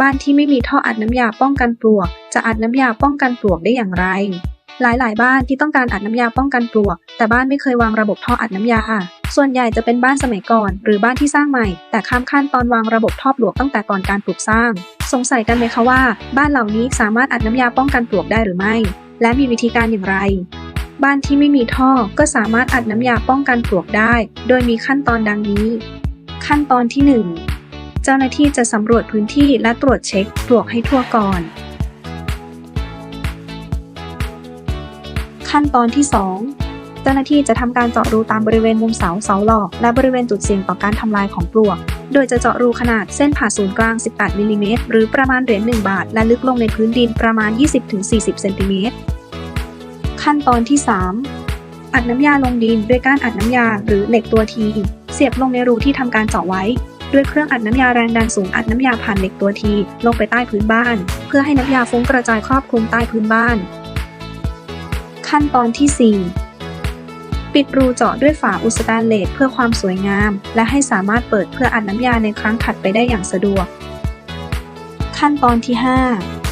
บ้านที่ไม่มีท่ออัดน้ำยาป้องกันปลวก จะอัดน้ำยาป้องกันปลวกได้อย่างไร หลายๆ บ้านที่ต้องการอัดน้ำยาป้องกันปลวก แต่บ้านไม่เคยวางระบบท่ออัดน้ำยาส่วนใหญ่จะเป็นบ้านสมัยก่อน หรือบ้านที่สร้างใหม่ แต่ข้ามขั้นตอนวางระบบท่อปลวกตั้งแต่ก่อนการปลูกสร้าง สงสัยกันไหมคะว่า บ้านเหล่านี้สามารถอัดน้ำยาป้องกันปลวกได้หรือไม่ และมีวิธีการอย่างไร บ้านที่ไม่มีท่อก็สามารถอัดน้ำยาป้องกันปลวกได้ โดยมีขั้นตอนดังนี้ ขั้นตอนที่ 1 เจ้าหน้าที่จะสำรวจพื้นที่และตรวจเช็คปลวกให้ทั่วก่อน ขั้นตอนที่ 2 เจ้าหน้าที่จะทำการเจาะรูตามบริเวณมุมเสาเสาหลอก และบริเวณจุดเสี่ยงต่อการทำลายของปลวก โดยจะเจาะรูขนาดเส้นผ่าศูนย์กลาง 18 มิลลิเมตรหรือประมาณเหรียญ1บาท และลึกลงในพื้นดินประมาณ 20-40 เซนติเมตร ขั้นตอนที่ 3อัดน้ำยาลงดินด้วยก้านอัดน้ำยาหรือเหล็กตัวทีเสียบลงในรูที่ทำการเจาะไว้ ด้วยเครื่องอัดน้ำยาแรงดันสูงอัดน้ำยาผ่านเหล็กตัวทีลงไปใต้พื้นบ้าน เพื่อให้น้ำยาฟุ้งกระจายครอบคลุมใต้พื้นบ้าน ขั้นตอนที่ 4 ปิดรูเจาะด้วยฝาอุสแตนเลสเพื่อความสวยงาม และให้สามารถเปิดเพื่ออัดน้ำยาในครั้งถัดไปได้อย่างสะดวก ขั้นตอนที่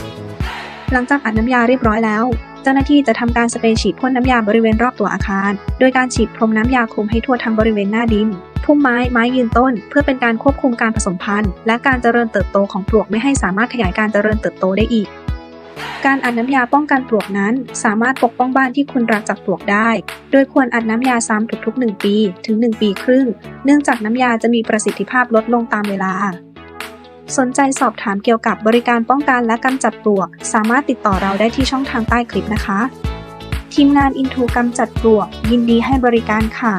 5 หลังจากอัดน้ำยาเรียบร้อยแล้ว เจ้าหน้าที่จะทำการสเปรย์ฉีดพ่นน้ำยาบริเวณรอบตัวอาคาร โดยการฉีดพรมน้ำยาคุมให้ทั่วทั้งบริเวณหน้าดิน พุ่มไม้ ไม้ยืนต้น เพื่อเป็นการควบคุมการผสมพันธุ์ และการเจริญเติบโตของปลวกไม่ให้สามารถขยายการเจริญเติบโตได้อีก การอัดน้ำยาป้องกันปลวกนั้น สามารถปกป้องบ้านที่คุณรักจากปลวกได้ โดยควรอัดน้ำยาซ้ำทุกๆ 1 ปี ถึง 1 ปีครึ่ง เนื่องจากน้ำยาจะมีประสิทธิภาพลดลงตามเวลา สนใจสอบถามเกี่ยวกับบริการป้องกันและกำจัดปลวก สามารถติดต่อเราได้ที่ช่องทางใต้คลิปนะคะ ทีมงานอินทูกำจัดปลวก ยินดีให้บริการค่ะ